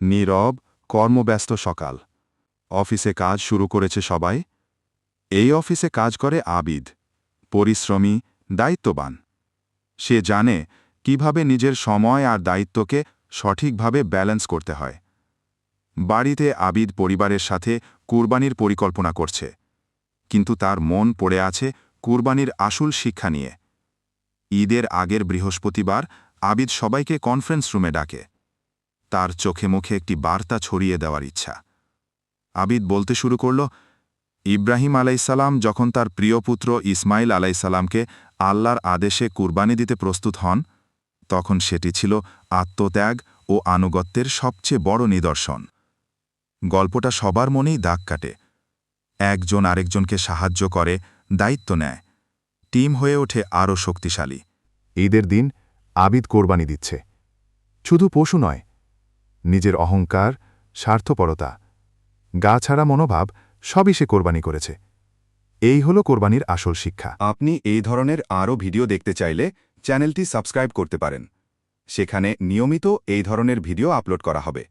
নীরব, কর্মব্যস্ত সকাল। অফিসে কাজ শুরু করেছে সবাই। এই অফিসে কাজ করে আবিদ। পরিশ্রমী, দায়িত্ববান। সে জানে কীভাবে নিজের সময় আর দায়িত্বকে সঠিকভাবে ব্যালেন্স করতে হয়। বাড়িতে আবিদ পরিবারের সাথে কুরবানির পরিকল্পনা করছে। কিন্তু তার মন পড়ে আছে কুরবানির আসল শিক্ষা নিয়ে। ঈদের আগের বৃহস্পতিবার আবিদ সবাইকে কনফারেন্স রুমে ডাকে। তার চোখে মুখে একটি বার্তা ছড়িয়ে দেওয়ার ইচ্ছা। আবিদ বলতে শুরু করল, ইব্রাহিম আলাইসাল্লাম যখন তার প্রিয় পুত্র ইসমাইল আলাইসাল্লামকে আল্লাহর আদেশে কুরবানি দিতে প্রস্তুত হন, তখন সেটি ছিল আত্মত্যাগ ও আনুগত্যের সবচেয়ে বড় নিদর্শন। গল্পটা সবার মনেই দাগ কাটে। একজন আরেকজনকে সাহায্য করে, দায়িত্ব নেয়, টিম হয়ে ওঠে আরও শক্তিশালী। ঈদের দিন আবিদ কোরবানি দিচ্ছে। শুধু পশু নয় নিজের অহংকার, স্বার্থপরতা, গা ছাড়া মনোভাব সবই সে কোরবানি করেছে। এই হল কোরবানির আসল শিক্ষা। আপনি এই ধরনের আরও ভিডিও দেখতে চাইলে চ্যানেলটি সাবস্ক্রাইব করতে পারেন। সেখানে নিয়মিত এই ধরনের ভিডিও আপলোড করা হবে।